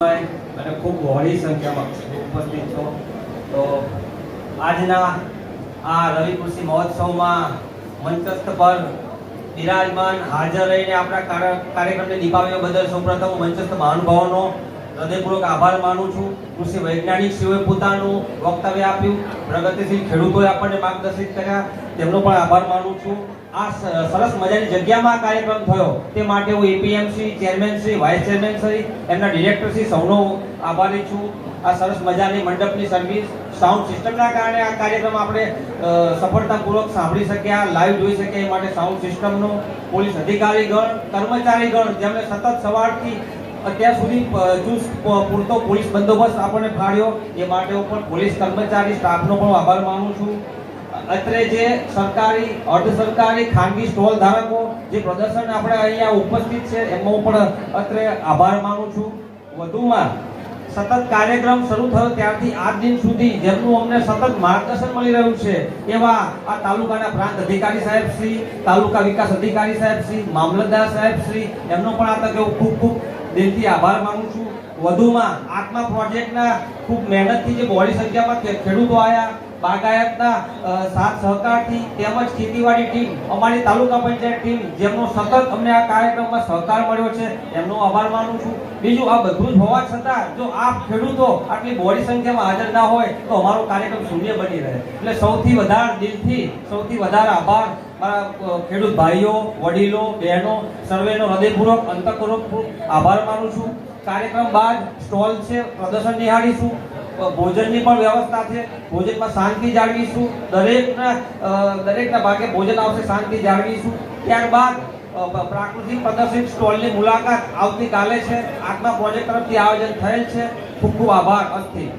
અને ખૂબ બહોળી સંખ્યામાં ઉપસ્થિત છો. તો આજના આ રવિ કૃષિ મહોત્સવમાં મંચસ્થ પર બિરાજમાન હાજર રહીને આપણા કાર્ય- કાર્યક્રમને નિભાવ્યો બદલ સૌપ્રથમ મંચસ્થ મહાનુભાવોનો હૃદયપૂર્વક આભાર માનું છું. કૃષિ વૈજ્ઞાનિક શ્રીઓએ પોતાનું વક્તવ્ય આપ્યું. પ્રગતિશીલ ખેડૂતોએ આપણને માર્ગદર્શિત કર્યા. તેમનો પણ આભાર માનું છું. આ સરસ મજાની જગ્યામાં કાર્યક્રમ થયો. તે માટે હું APMC chairman Shri, vice chairman Shri, એમના ડિરેક્ટર શ્રી સૌનો આભારી છું. આ સરસ મજાની મંડપની સર્વિસ, સાઉન્ડ સિસ્ટમના કારણે આ કાર્યક્રમ આપણે સફળતાપૂર્વક સાંભળી શક્યા, લાઈવ જોઈ શક્યા એ માટે સાઉન્ડ સિસ્ટમનો, પોલીસ અધિકારીગણ, કર્મચારીગણ જેમણે સતત સવારથી અત્યાર સુધી ચુસ્ત પૂરતો પોલીસ બંદોબસ્ત આપણને ફાળ્યો. એ માટે હું પણ પોલીસ કર્મચારી, સ્ટાફનો પણ આભાર માનું છું. અત્રે જે સરકારી, અર્ધ સરકારી ખાનગી સ્ટોલ ધારકો જે પ્રદર્શન આપણે અહીંયા ઉપસ્થિત છે એમાં હું પણ અત્રે આભાર માનું છું. વધુમાં, સતત કાર્યક્રમ શરૂ થયો ત્યારથી આજ દિન સુધી જેમનું અમને સતત માર્ગદર્શન મળી રહ્યું છે, એવા આ તાલુકાના પ્રાંત અધિકારી સાહેબ શ્રી, તાલુકા વિકાસ અધિકારી સાહેબ શ્રી, મામલતદાર સાહેબ શ્રી, એમનો પણ આ તકે ખૂબ ખૂબ દિલથી આભાર માનું છું. વધુમાં આત્મા પ્રોજેક્ટના ખૂબ મહેનતથી જે બહોળી સંખ્યામાં ખેડૂતો આવ્યા બાગાયતના સાથ સહકારથી તેમજ ખેતીવાડી ટીમ, અમારી તાલુકા પંચાયત ટીમ, જેમનો સતત અમને આ કાર્યક્રમમાં સહકાર મળ્યો છે, એમનો આભાર માનું છું. બીજું, આ બધું જ હોવા છતાં, જો આપ ખેડૂતો આટલી બહોળી સંખ્યામાં હાજર ના હોય, તો અમારો કાર્યક્રમ શૂન્ય બની રહે. એટલે સૌથી વધારે દિલથી, સૌથી વધારે આભાર. મારા ખેડૂત ભાઈઓ, વડીલો, બહેનો, સર્વેનો હૃદયપૂર્વક, અંતઃપૂર્વક આભાર માનું છું. કાર્યક્રમ બાદ સ્ટોલ છે, પ્રદર્શન નિહાળીશું ભોજનની પણ વ્યવસ્થા છે, ભોજનમાં શાંતિ જાળવીશું. દરેકના દરેકના ભાગે ભોજન આવશે, શાંતિ જાળવીશું. ત્યારબાદ પ્રાકૃતિક પ્રદર્શિત સ્ટોલની મુલાકાત આવતીકાલે છે. આત્મા પ્રોજેક્ટ તરફથી આયોજન થયેલ છે. ખૂબ ખૂબ આભાર અસ્થી